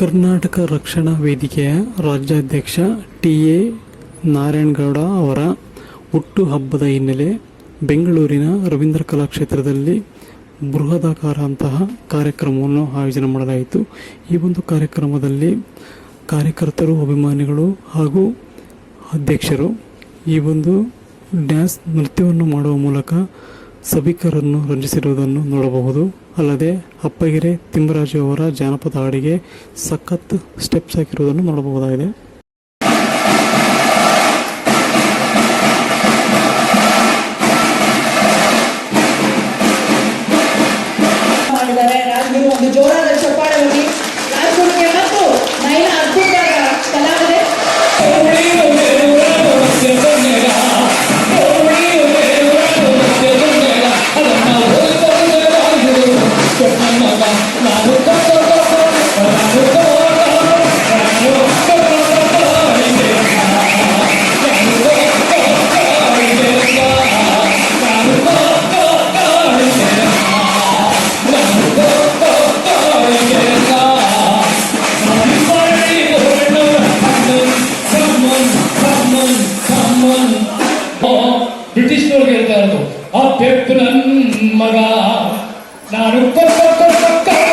ಕರ್ನಾಟಕ ರಕ್ಷಣಾ ವೇದಿಕೆಯ ರಾಜ್ಯಾಧ್ಯಕ್ಷ ಟಿ ಎ ನಾರಾಯಣಗೌಡ ಅವರ ಹುಟ್ಟುಹಬ್ಬದ ಹಿನ್ನೆಲೆ ಬೆಂಗಳೂರಿನ ರವೀಂದ್ರ ಕಲಾಕ್ಷೇತ್ರದಲ್ಲಿ ಬೃಹದಾಕಾರ ಅಂತಹ ಕಾರ್ಯಕ್ರಮವನ್ನು ಆಯೋಜನೆ ಮಾಡಲಾಯಿತು. ಈ ಒಂದು ಕಾರ್ಯಕ್ರಮದಲ್ಲಿ ಕಾರ್ಯಕರ್ತರು, ಅಭಿಮಾನಿಗಳು ಹಾಗೂ ಅಧ್ಯಕ್ಷರು ಈ ಒಂದು ಡ್ಯಾನ್ಸ್ ನೃತ್ಯವನ್ನು ಮಾಡುವ ಮೂಲಕ ಸಭಿಕರನ್ನು ರಂಜಿಸಿರುವುದನ್ನು ನೋಡಬಹುದು. ಅಲ್ಲದೆ ಅಪ್ಪಗೆರೆ ತಿಮ್ಮರಾಜು ಅವರ ಜಾನಪದ ಹಾಡಿಗೆ ಸಖತ್ ಸ್ಟೆಪ್ಸ್ ಹಾಕಿರುವುದನ್ನು ನೋಡಬಹುದಾಗಿದೆ. 불빛이 돌게 하더라도 앞에 푸는 마가? Na rukka rukka rukka rukka.